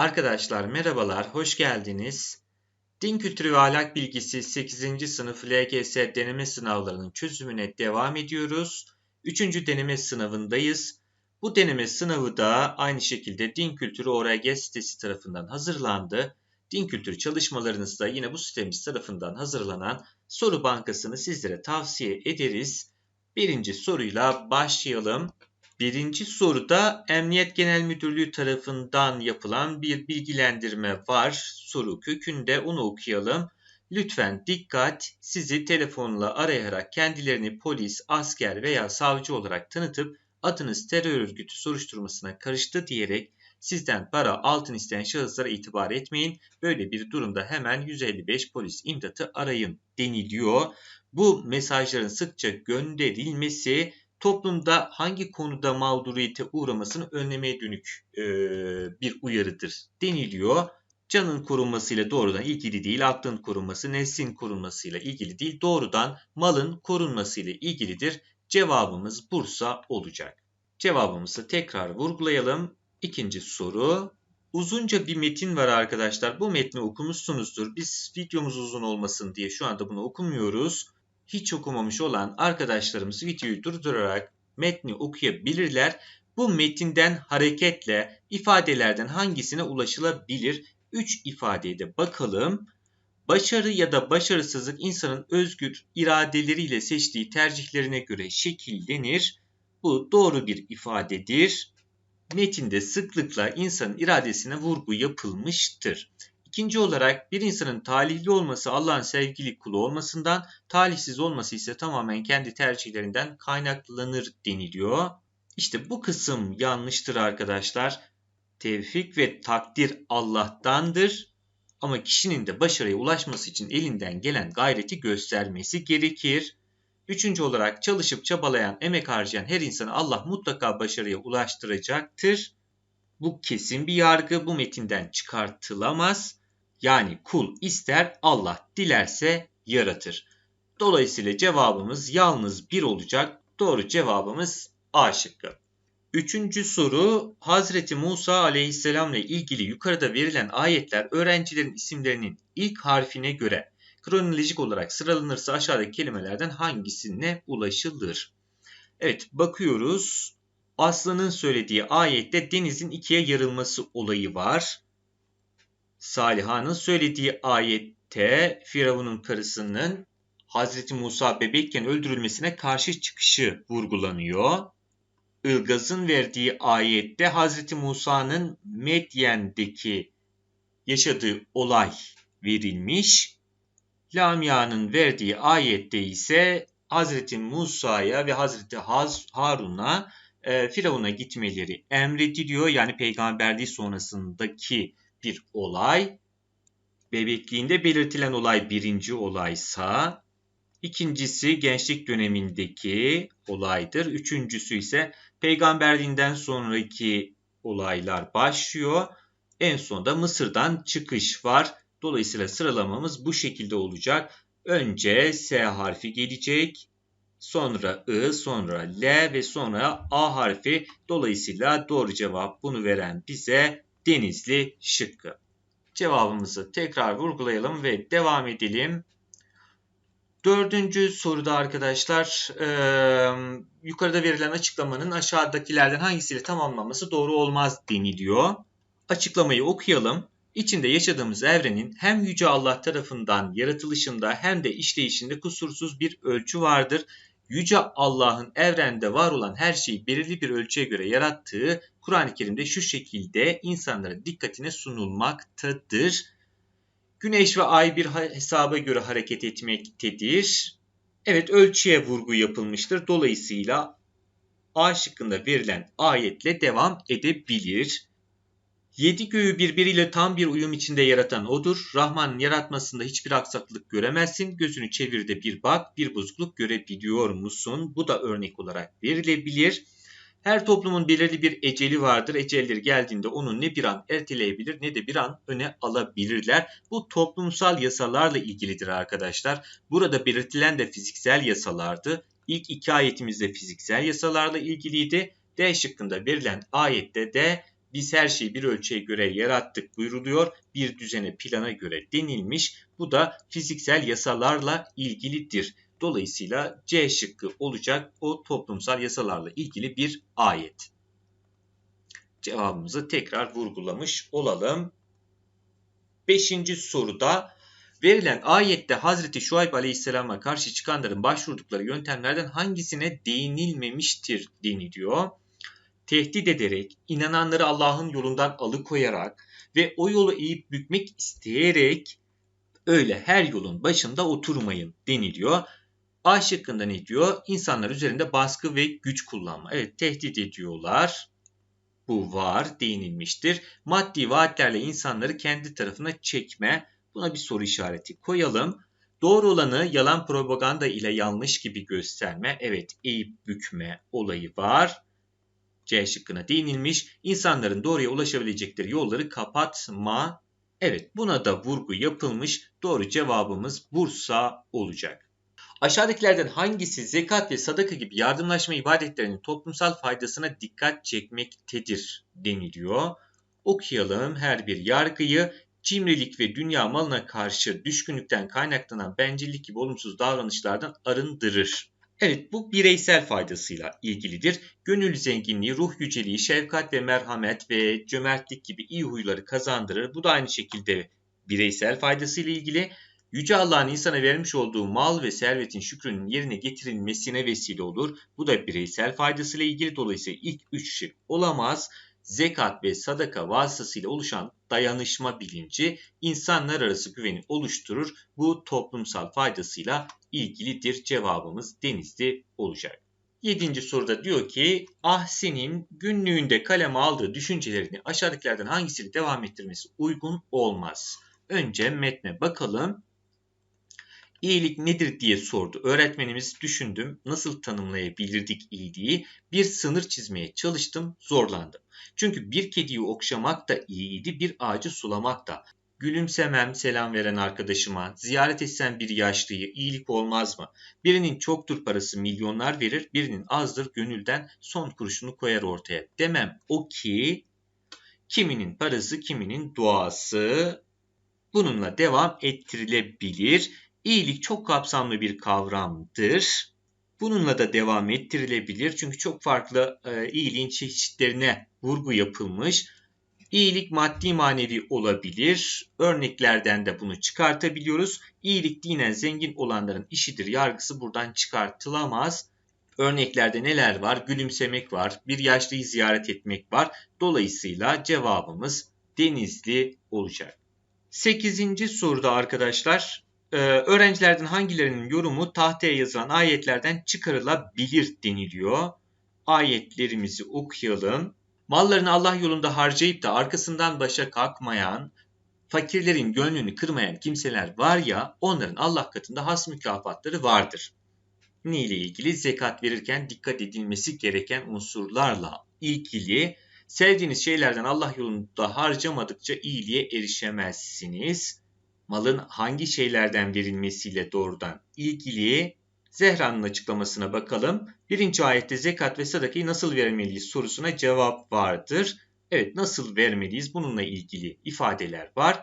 Arkadaşlar merhabalar, hoş geldiniz. Din kültürü ve ahlak bilgisi 8. sınıf LGS deneme sınavlarının çözümüne devam ediyoruz. 3. deneme sınavındayız. Bu deneme sınavı da aynı şekilde Din Kültürü ORG sitesi tarafından hazırlandı. Din kültürü çalışmalarınızda yine bu sitemiz tarafından hazırlanan soru bankasını sizlere tavsiye ederiz. Birinci soruyla başlayalım. Birinci soruda Emniyet Genel Müdürlüğü tarafından yapılan bir bilgilendirme var. Soru kökünde onu okuyalım. Lütfen dikkat sizi telefonla arayarak kendilerini polis, asker veya savcı olarak tanıtıp adınız terör örgütü soruşturmasına karıştı diyerek sizden para altın isteyen şahıslara itibar etmeyin. Böyle bir durumda hemen 155 polis imdatı arayın deniliyor. Bu mesajların sıkça gönderilmesi toplumda hangi konuda mağduriyete uğramasını önlemeye dönük e, bir uyarıdır deniliyor. Canın korunmasıyla doğrudan ilgili değil, aklın korunması, neslin korunmasıyla ilgili değil, doğrudan malın korunmasıyla ilgilidir. Cevabımız Bursa olacak. Cevabımızı tekrar vurgulayalım. İkinci soru. Uzunca bir metin var arkadaşlar. Bu metni okumuşsunuzdur. Biz videomuz uzun olmasın diye şu anda bunu okumuyoruz hiç okumamış olan arkadaşlarımız videoyu durdurarak metni okuyabilirler. Bu metinden hareketle ifadelerden hangisine ulaşılabilir? 3 ifadeye de bakalım. Başarı ya da başarısızlık insanın özgür iradeleriyle seçtiği tercihlerine göre şekillenir. Bu doğru bir ifadedir. Metinde sıklıkla insanın iradesine vurgu yapılmıştır. İkinci olarak bir insanın talihli olması Allah'ın sevgili kulu olmasından, talihsiz olması ise tamamen kendi tercihlerinden kaynaklanır deniliyor. İşte bu kısım yanlıştır arkadaşlar. Tevfik ve takdir Allah'tandır. Ama kişinin de başarıya ulaşması için elinden gelen gayreti göstermesi gerekir. Üçüncü olarak çalışıp çabalayan, emek harcayan her insanı Allah mutlaka başarıya ulaştıracaktır. Bu kesin bir yargı bu metinden çıkartılamaz. Yani kul ister Allah dilerse yaratır. Dolayısıyla cevabımız yalnız bir olacak. Doğru cevabımız A şıkkı. Üçüncü soru Hazreti Musa aleyhisselam ile ilgili yukarıda verilen ayetler öğrencilerin isimlerinin ilk harfine göre kronolojik olarak sıralanırsa aşağıdaki kelimelerden hangisine ulaşılır? Evet bakıyoruz. Aslı'nın söylediği ayette denizin ikiye yarılması olayı var. Saliha'nın söylediği ayette Firavun'un karısının Hazreti Musa bebekken öldürülmesine karşı çıkışı vurgulanıyor. Ilgaz'ın verdiği ayette Hazreti Musa'nın Medyen'deki yaşadığı olay verilmiş. Lamia'nın verdiği ayette ise Hazreti Musa'ya ve Hazreti Harun'a e, Firavun'a gitmeleri emrediliyor. Yani peygamberliği sonrasındaki bir olay. Bebekliğinde belirtilen olay birinci olaysa, ikincisi gençlik dönemindeki olaydır. Üçüncüsü ise peygamberliğinden sonraki olaylar başlıyor. En sonunda Mısır'dan çıkış var. Dolayısıyla sıralamamız bu şekilde olacak. Önce S harfi gelecek. Sonra I, sonra L ve sonra A harfi. Dolayısıyla doğru cevap bunu veren bize Denizli şıkkı. Cevabımızı tekrar vurgulayalım ve devam edelim. Dördüncü soruda arkadaşlar e, yukarıda verilen açıklamanın aşağıdakilerden hangisiyle tamamlanması doğru olmaz deniliyor. Açıklamayı okuyalım. İçinde yaşadığımız evrenin hem Yüce Allah tarafından yaratılışında hem de işleyişinde kusursuz bir ölçü vardır. Yüce Allah'ın evrende var olan her şeyi belirli bir ölçüye göre yarattığı Kur'an-ı Kerim'de şu şekilde insanların dikkatine sunulmaktadır. Güneş ve ay bir hesaba göre hareket etmektedir. Evet ölçüye vurgu yapılmıştır. Dolayısıyla A şıkkında verilen ayetle devam edebilir. Yedi göğü birbiriyle tam bir uyum içinde yaratan odur. Rahman'ın yaratmasında hiçbir aksaklık göremezsin. Gözünü çevir de bir bak, bir bozukluk görebiliyor musun? Bu da örnek olarak verilebilir. Her toplumun belirli bir eceli vardır. Ecelleri geldiğinde onu ne bir an erteleyebilir ne de bir an öne alabilirler. Bu toplumsal yasalarla ilgilidir arkadaşlar. Burada belirtilen de fiziksel yasalardı. İlk iki ayetimizde fiziksel yasalarla ilgiliydi. D şıkkında verilen ayette de Biz her şeyi bir ölçüye göre yarattık buyruluyor. Bir düzene plana göre denilmiş. Bu da fiziksel yasalarla ilgilidir. Dolayısıyla C şıkkı olacak o toplumsal yasalarla ilgili bir ayet. Cevabımızı tekrar vurgulamış olalım. Beşinci soruda verilen ayette Hazreti Şuayb Aleyhisselam'a karşı çıkanların başvurdukları yöntemlerden hangisine değinilmemiştir deniliyor. Tehdit ederek, inananları Allah'ın yolundan alıkoyarak ve o yolu eğip bükmek isteyerek öyle her yolun başında oturmayın deniliyor. A şıkkında ne diyor? İnsanlar üzerinde baskı ve güç kullanma. Evet tehdit ediyorlar. Bu var değinilmiştir. Maddi vaatlerle insanları kendi tarafına çekme. Buna bir soru işareti koyalım. Doğru olanı yalan propaganda ile yanlış gibi gösterme. Evet eğip bükme olayı var. C şıkkına değinilmiş. İnsanların doğruya ulaşabilecekleri yolları kapatma. Evet buna da vurgu yapılmış. Doğru cevabımız Bursa olacak. Aşağıdakilerden hangisi zekat ve sadaka gibi yardımlaşma ibadetlerinin toplumsal faydasına dikkat çekmektedir deniliyor. Okuyalım her bir yargıyı cimrilik ve dünya malına karşı düşkünlükten kaynaklanan bencillik gibi olumsuz davranışlardan arındırır. Evet bu bireysel faydasıyla ilgilidir. Gönül zenginliği, ruh yüceliği, şefkat ve merhamet ve cömertlik gibi iyi huyları kazandırır. Bu da aynı şekilde bireysel faydasıyla ilgili. Yüce Allah'ın insana vermiş olduğu mal ve servetin şükrünün yerine getirilmesine vesile olur. Bu da bireysel faydasıyla ilgili dolayısıyla ilk üç şık olamaz. Zekat ve sadaka vasıtasıyla oluşan dayanışma bilinci insanlar arası güveni oluşturur. Bu toplumsal faydasıyla ilgilidir. Cevabımız denizli olacak. Yedinci soruda diyor ki Ahsin'in günlüğünde kaleme aldığı düşüncelerini aşağıdakilerden hangisiyle devam ettirmesi uygun olmaz. Önce metne bakalım. İyilik nedir diye sordu. Öğretmenimiz düşündüm nasıl tanımlayabilirdik iyiliği. Bir sınır çizmeye çalıştım zorlandım. Çünkü bir kediyi okşamak da iyiydi bir ağacı sulamak da. Gülümsemem selam veren arkadaşıma, ziyaret etsem bir yaşlıyı iyilik olmaz mı? Birinin çoktur parası milyonlar verir, birinin azdır gönülden son kuruşunu koyar ortaya. Demem o ki kiminin parası kiminin duası bununla devam ettirilebilir. İyilik çok kapsamlı bir kavramdır. Bununla da devam ettirilebilir. Çünkü çok farklı e, iyiliğin çeşitlerine vurgu yapılmış. İyilik maddi manevi olabilir. Örneklerden de bunu çıkartabiliyoruz. İyilik dinen zengin olanların işidir yargısı buradan çıkartılamaz. Örneklerde neler var? Gülümsemek var, bir yaşlıyı ziyaret etmek var. Dolayısıyla cevabımız denizli olacak. Sekizinci soruda arkadaşlar e, öğrencilerden hangilerinin yorumu tahtaya yazılan ayetlerden çıkarılabilir deniliyor. Ayetlerimizi okuyalım. Mallarını Allah yolunda harcayıp da arkasından başa kalkmayan, fakirlerin gönlünü kırmayan kimseler var ya onların Allah katında has mükafatları vardır. Ne ile ilgili? Zekat verirken dikkat edilmesi gereken unsurlarla ilgili sevdiğiniz şeylerden Allah yolunda harcamadıkça iyiliğe erişemezsiniz. Malın hangi şeylerden verilmesiyle doğrudan ilgili Zehra'nın açıklamasına bakalım. Birinci ayette zekat ve sadakayı nasıl vermeliyiz sorusuna cevap vardır. Evet nasıl vermeliyiz bununla ilgili ifadeler var.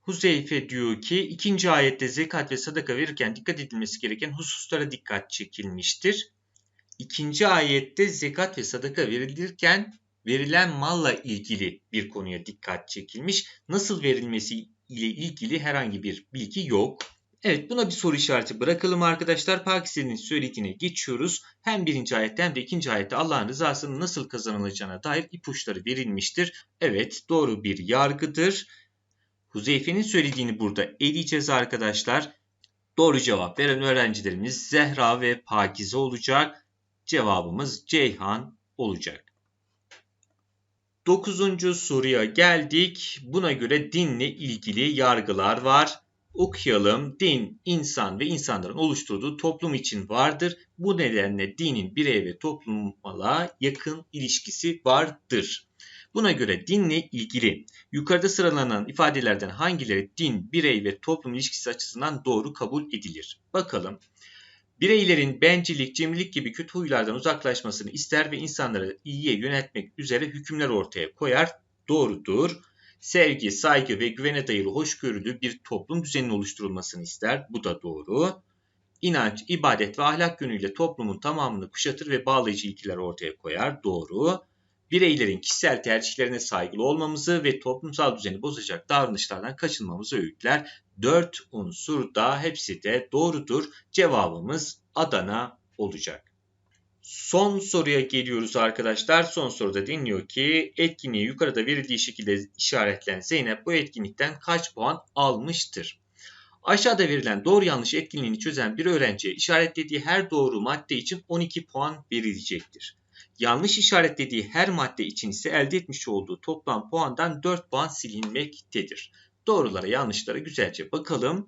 Huzeyfe diyor ki ikinci ayette zekat ve sadaka verirken dikkat edilmesi gereken hususlara dikkat çekilmiştir. İkinci ayette zekat ve sadaka verilirken verilen malla ilgili bir konuya dikkat çekilmiş. Nasıl verilmesi ile ilgili herhangi bir bilgi yok. Evet buna bir soru işareti bırakalım arkadaşlar. Pakistan'ın söylediğine geçiyoruz. Hem birinci ayette hem de ikinci ayette Allah'ın rızasının nasıl kazanılacağına dair ipuçları verilmiştir. Evet doğru bir yargıdır. Huzeyfe'nin söylediğini burada eleyeceğiz arkadaşlar. Doğru cevap veren öğrencilerimiz Zehra ve Pakize olacak. Cevabımız Ceyhan olacak. Dokuzuncu soruya geldik. Buna göre dinle ilgili yargılar var. Okuyalım. Din, insan ve insanların oluşturduğu toplum için vardır. Bu nedenle dinin birey ve toplumla yakın ilişkisi vardır. Buna göre dinle ilgili yukarıda sıralanan ifadelerden hangileri din, birey ve toplum ilişkisi açısından doğru kabul edilir? Bakalım. Bireylerin bencillik, cimrilik gibi kötü huylardan uzaklaşmasını ister ve insanları iyiye yönetmek üzere hükümler ortaya koyar. doğrudur. Sevgi, saygı ve güvene dayalı hoşgörülü bir toplum düzeninin oluşturulmasını ister. Bu da doğru. İnanç, ibadet ve ahlak yönüyle toplumun tamamını kuşatır ve bağlayıcı ilkeler ortaya koyar. Doğru. Bireylerin kişisel tercihlerine saygılı olmamızı ve toplumsal düzeni bozacak davranışlardan kaçınmamızı öğütler. Dört unsur da hepsi de doğrudur. Cevabımız Adana olacak. Son soruya geliyoruz arkadaşlar. Son soruda dinliyor ki etkinliği yukarıda verildiği şekilde işaretlen Zeynep bu etkinlikten kaç puan almıştır? Aşağıda verilen doğru yanlış etkinliğini çözen bir öğrenciye işaretlediği her doğru madde için 12 puan verilecektir. Yanlış işaretlediği her madde için ise elde etmiş olduğu toplam puandan 4 puan silinmektedir. Doğrulara yanlışlara güzelce bakalım.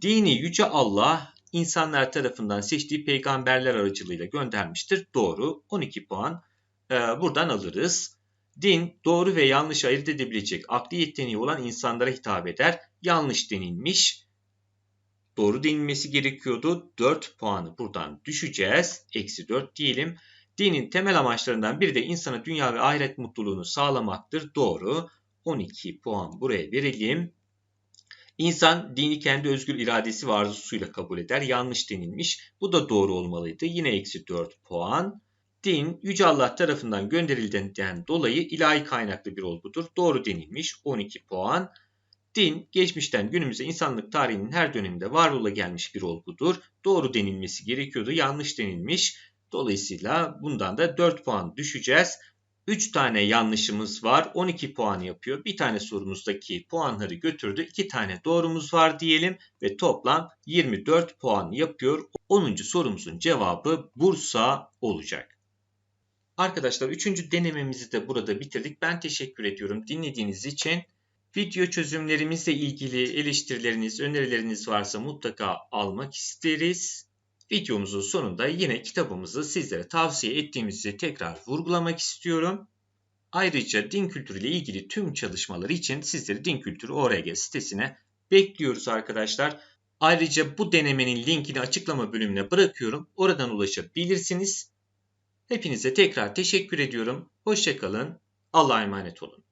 Dini yüce Allah insanlar tarafından seçtiği peygamberler aracılığıyla göndermiştir. Doğru. 12 puan e, buradan alırız. Din doğru ve yanlış ayırt edebilecek akli yeteneği olan insanlara hitap eder. Yanlış denilmiş. Doğru denilmesi gerekiyordu. 4 puanı buradan düşeceğiz. Eksi 4 diyelim. Dinin temel amaçlarından biri de insana dünya ve ahiret mutluluğunu sağlamaktır. Doğru. 12 puan buraya verelim. İnsan dini kendi özgür iradesi ve arzusuyla kabul eder. Yanlış denilmiş. Bu da doğru olmalıydı. Yine eksi 4 puan. Din Yüce Allah tarafından gönderildiğinden dolayı ilahi kaynaklı bir olgudur. Doğru denilmiş. 12 puan. Din geçmişten günümüze insanlık tarihinin her döneminde var ola gelmiş bir olgudur. Doğru denilmesi gerekiyordu. Yanlış denilmiş. Dolayısıyla bundan da 4 puan düşeceğiz. 3 tane yanlışımız var. 12 puan yapıyor. Bir tane sorumuzdaki puanları götürdü. 2 tane doğrumuz var diyelim ve toplam 24 puan yapıyor. 10. sorumuzun cevabı Bursa olacak. Arkadaşlar 3. denememizi de burada bitirdik. Ben teşekkür ediyorum dinlediğiniz için. Video çözümlerimizle ilgili eleştirileriniz, önerileriniz varsa mutlaka almak isteriz. Videomuzun sonunda yine kitabımızı sizlere tavsiye ettiğimizi tekrar vurgulamak istiyorum. Ayrıca din kültürü ile ilgili tüm çalışmaları için sizleri Din Kültürü ORG sitesine bekliyoruz arkadaşlar. Ayrıca bu denemenin linkini açıklama bölümüne bırakıyorum. Oradan ulaşabilirsiniz. Hepinize tekrar teşekkür ediyorum. Hoşçakalın. Allah'a emanet olun.